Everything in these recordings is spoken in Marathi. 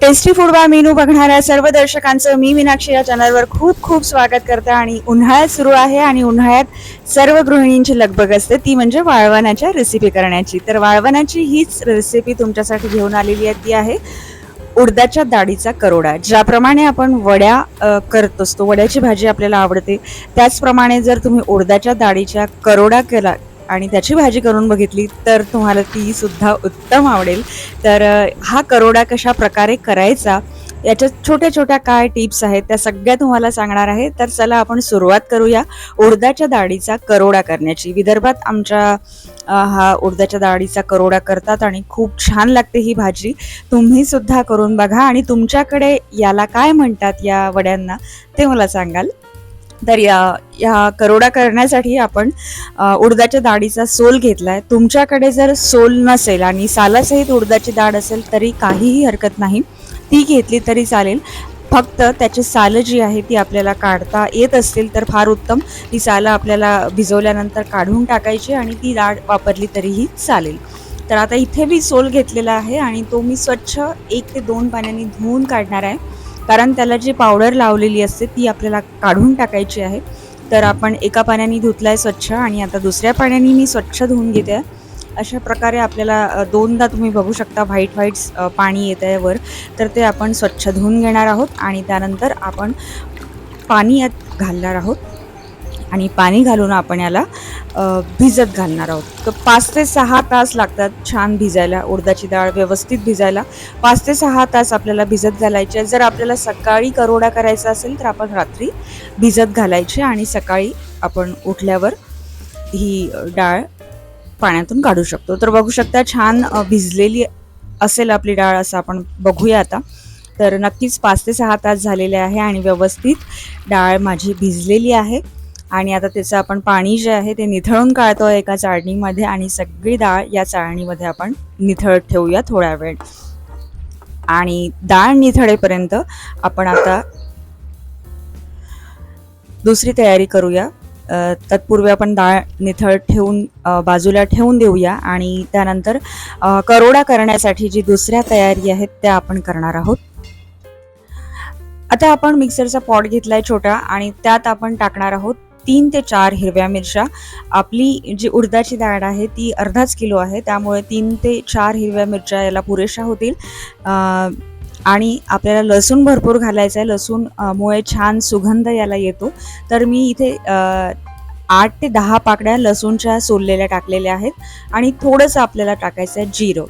टेस्टी फूड बाय मेनू बघणाऱ्या सर्व दर्शकांचं मी मीनाक्षी या चॅनलवर खूप खूप स्वागत करते आणि उन्हाळ्यात सुरू आहे आणि उन्हाळ्यात सर्व गृहिणींची लगबग असते. ती म्हणजे वाळवणाच्या रेसिपी करण्याची. तर वाळवणाची हीच रेसिपी तुमच्यासाठी घेऊन आलेली आहे. ती आहे उडदाच्या डाळीचा करोडा. ज्याप्रमाणे आपण वड्या करत असतो वड्याची भाजी आपल्याला आवडते त्याचप्रमाणे जर तुम्ही उडदाच्या डाळीच्या करोडा केला आणि त्याची भाजी करून बघितली तर तुम्हाला ती सुद्धा उत्तम आवडेल. तर हा करोडा कशा प्रकारे करायचा याच्या छोट्या छोट्या काय टिप्स आहेत त्या सगळ्या तुम्हाला सांगणार आहे. तर चला आपण सुरुवात करूया उडदाच्या डाळीचा करोडा करण्याची. विदर्भात आमच्या हा उडदाच्या डाळीचा करोडा करतात आणि खूप छान लागते ही भाजी. तुम्ही सुद्धा करून बघा आणि तुमच्याकडे याला काय म्हणतात या वड्यांना ते मला सांगाल. तर या या करोडा करण्यासाठी आपण उडदाच्या डाळीचा सोल घेतलाय. तुमच्याकडे जर सोल नसेल आणि सालासहित उडदाची डाळ असेल तरी काहीही हरकत नाही. ती घेतली तरी चालेल. फक्त त्याची सालं जी आहे ती आपल्याला काढता येत असतील तर फार उत्तम. ती सालं आपल्याला भिजवल्यानंतर काढून टाकायची आणि ती डाळ वापरली तरीही चालेल. तर आता इथे मी सोल घेतलेला आहे आणि तो मी स्वच्छ एक ते दोन पाण्याने धुवून काढणार आहे. कारण त्याला जी पावडर लावलेली असते ती आपल्याला काढून टाकायची आहे. तर आपण एका पाण्याने धुतला आहे स्वच्छ आणि आता दुसऱ्या पाण्याने मी स्वच्छ धुवून घेते. आहे अशा प्रकारे आपल्याला दोनदा तुम्ही बघू शकता व्हाईट व्हाईट पाणी येत आहे वर. तर ते आपण स्वच्छ धुवून घेणार आहोत आणि त्यानंतर आपण पाणी यात घालणार आहोत. आणि पाणी घालून आपण याला भिजत घालणार आहोत. तर पाच ते सहा तास लागतात छान भिजायला उडदाची डाळ व्यवस्थित भिजायला. पाच ते सहा तास आपल्याला भिजत घालायचे जर आपल्याला सकाळी करोडा करायचा असेल तर आपण रात्री भिजत घालायचे आणि सकाळी आपण उठल्यावर ही डाळ पाण्यातून काढू शकतो. तर बघू शकता छान भिजलेली असेल आपली डाळ असं आपण बघूया आता. तर नक्कीच पाच ते सहा तास झालेले आहे आणि व्यवस्थित डाळ माझी भिजलेली आहे. आणि आता त्याचं आपण पाणी जे आहे ते निथळून काढतो एका चाळणीमध्ये आणि सगळी डाळ या चाळणीमध्ये आपण निथळत ठेवूया थोड्या वेळ. आणि डाळ निथळेपर्यंत आपण आता दुसरी तयारी करूया. तत्पूर्वी आपण डाळ निथळ ठेवून बाजूला ठेवून देऊया आणि त्यानंतर करोडा करण्यासाठी जी दुसऱ्या तयारी आहेत त्या आपण करणार आहोत. आता आपण मिक्सरचा पॉट घेतलाय छोटा आणि त्यात आपण टाकणार आहोत तीन ते चार हिरव्या मिरच्या. आपली जी उडदाची डाळ आहे ती अर्धाच किलो आहे. त्यामुळे तीन ते चार हिरव्या मिरच्या याला पुरेशा होतील. आणि आपल्याला लसूण भरपूर घालायचं आहे लसूण मुळे छान सुगंध याला येतो. तर मी इथे आठ ते दहा पाकड्या लसूणच्या सोललेल्या टाकलेल्या आहेत. आणि थोडंसं आपल्याला टाकायचं आहे जिरं.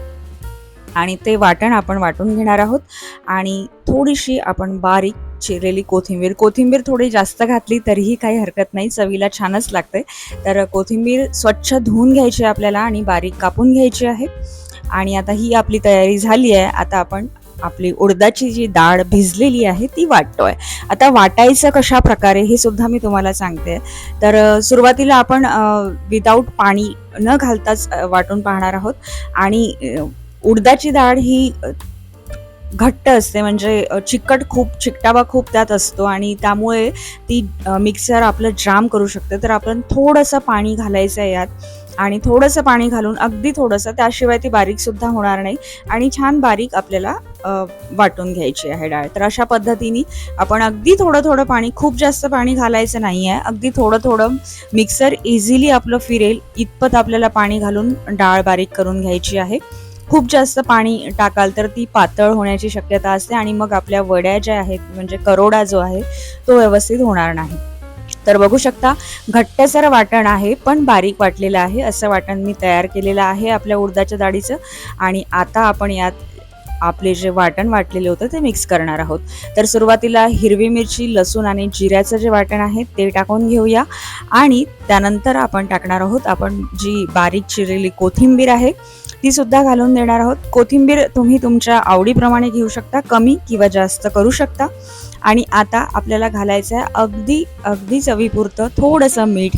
आणि ते वाटण आपण वाटून घेणार आहोत. आणि थोडीशी आपण बारीक चिरलेली कोथिंबीर. कोथिंबीर थोडी जास्त घातली तरीही काही हरकत नाही. चवीला छानच लागते तर कोथिंबीर स्वच्छ धुवून घ्यायची आहे आपल्याला आणि बारीक कापून घ्यायची आहे. आणि आता ही आपली तयारी झाली आहे. आता आपण आपली उडदाची जी डाळ भिजलेली आहे ती वाटतोय. आता वाटायचं कशा प्रकारे हे सुद्धा मी तुम्हाला सांगते. तर सुरुवातीला आपण विदाऊट पाणी न घालताच वाटून पाहणार आहोत. आणि उडदाची डाळ ही घट्ट असते म्हणजे चिकट खूप चिकटावा खूप त्यात असतो आणि त्यामुळे ती मिक्सर आपलं जाम करू शकते. तर आपण थोडंसं पाणी घालायचं आहे यात आणि थोडंसं पाणी घालून अगदी थोडंसं त्याशिवाय ती बारीकसुद्धा होणार नाही आणि छान बारीक आपल्याला वाटून घ्यायची आहे डाळ. तर अशा पद्धतीने आपण अगदी थोडं थोडं पाणी खूप जास्त पाणी घालायचं नाही आहे अगदी थोडं थोडं मिक्सर इझिली आपलं फिरेल इतपत आपल्याला पाणी घालून डाळ बारीक करून घ्यायची आहे. खूप जास्त पाणी टाकाल तर ती पातळ होण्याची शक्यता असते आणि मग आपल्या वड्या ज्या आहेत म्हणजे करोडा जो आहे तो व्यवस्थित होणार नाही. तर बघू शकता घट्टसर वाटण आहे पण बारीक वाटलेलं आहे असं वाटण मी तयार केलेलं आहे आपल्या उडदाच्या डाळीचं आणि आता आपण यात आपले जे वाटण वाटलेले होतं ते मिक्स करणार आहोत. तर सुरुवातीला हिरवी मिरची लसूण आणि जिऱ्याचं जे वाटण आहे ते टाकून घेऊया आणि त्यानंतर आपण टाकणार आहोत आपण जी बारीक चिरलेली कोथिंबीर आहे ती सुद्धा घालून देणार आहोत. कोथिंबीर तुम्ही तुमच्या आवडीप्रमाणे घेऊ शकता कमी किंवा जास्त करू शकता. आणि आता आपल्याला घालायचं आहे अगदी अगदी चवीपुरतं थोडंसं मीठ.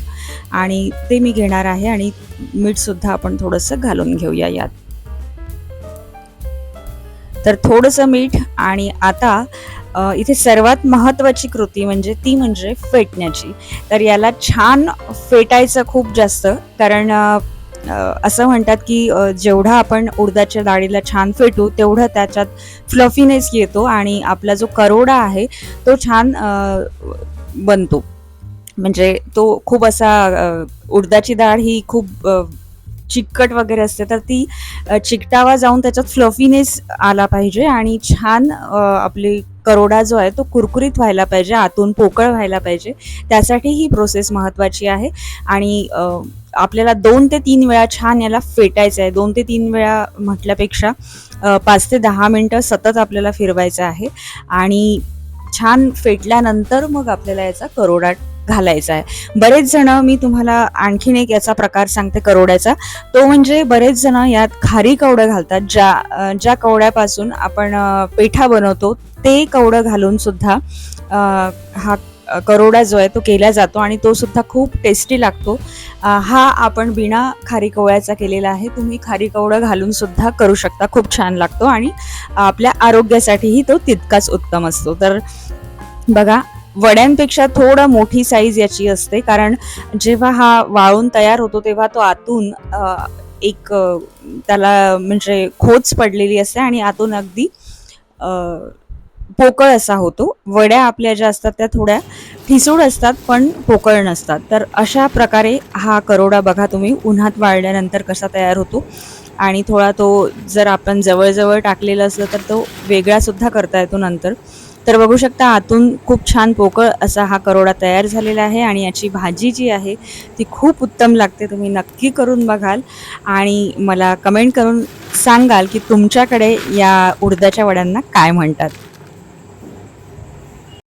आणि ते मी घेणार आहे आणि मीठसुद्धा आपण थोडंसं घालून घेऊया यात. तर थोडंसं मीठ आणि आता इथे सर्वात महत्त्वाची कृती म्हणजे ती म्हणजे फेटण्याची. तर याला छान फेटायचं खूप जास्त कारण असं म्हणतात की जेवढा आपण उडदाच्या डाळीला छान फेटू तेवढं त्याच्यात फ्लफीनेस येतो आणि आपला जो करोडा आहे तो छान बनतो. म्हणजे तो खूप असा उडदाची डाळ ही खूप चिकट वगैरे असते तर ती चिकटावा जाऊन त्याच्यात फ्लफीनेस आला पाहिजे आणि छान आपली करोडा जो आहे तो कुरकुरीत व्हायला पाहिजे आतून पोकळ व्हायला पाहिजे. त्यासाठी ही प्रोसेस महत्त्वाची आहे. आणि आपल्याला दोन ते तीन वेळा छान याला फेटायचं आहे. दोन ते तीन वेळा म्हटल्यापेक्षा पाच ते दहा मिनटं सतत आपल्याला फिरवायचं आहे. आणि छान फेटल्यानंतर मग आपल्याला याचा करोडा घालायचा आहे. बरेच जण मी तुम्हाला आणखीन एक याचा प्रकार सांगते करोड्याचा. तो म्हणजे बरेच जण यात खारी कवडं घालतात ज्या ज्या कवड्यापासून आपण पेठा बनवतो ते कवडं घालून सुद्धा हा करोडा जो आहे तो केला जातो आणि तो सुद्धा खूप टेस्टी लागतो. हा आपण बिना खारी कवळ्याचा केलेला आहे. तुम्ही खारी कवडं घालून सुद्धा करू शकता. खूप छान लागतो आणि आपल्या आरोग्यासाठीही तो तितकाच उत्तम असतो. तर बघा वड्यांपेक्षा थोडं मोठी साईज याची असते. कारण जेव्हा हा वाळून तयार होतो तेव्हा तो आतून एक त्याला म्हणजे खोच पडलेली असते आणि आतून अगदी पोकळ असा होतो. वड्या आपल्या ज्या असतात त्या थोड्या ठिसूळ असतात पण पोकळ नसतात. तर अशा प्रकारे हा करोडा बघा तुम्ही उन्हात वाळल्यानंतर कसा तयार होतो. आणि थोडा तो जर आपण जवळजवळ टाकलेला असलं तर तो वेगळासुद्धा करता येतो नंतर. तर बघू शकता आतून खूप छान पोकळ असा हा करोडा तयार झालेला आहे आणि याची भाजी जी आहे ती खूप उत्तम लागते. तुम्ही नक्की करून बघाल आणि मला कमेंट करून सांगाल की तुमच्याकडे या उडदाच्या वड्यांना काय म्हणतात.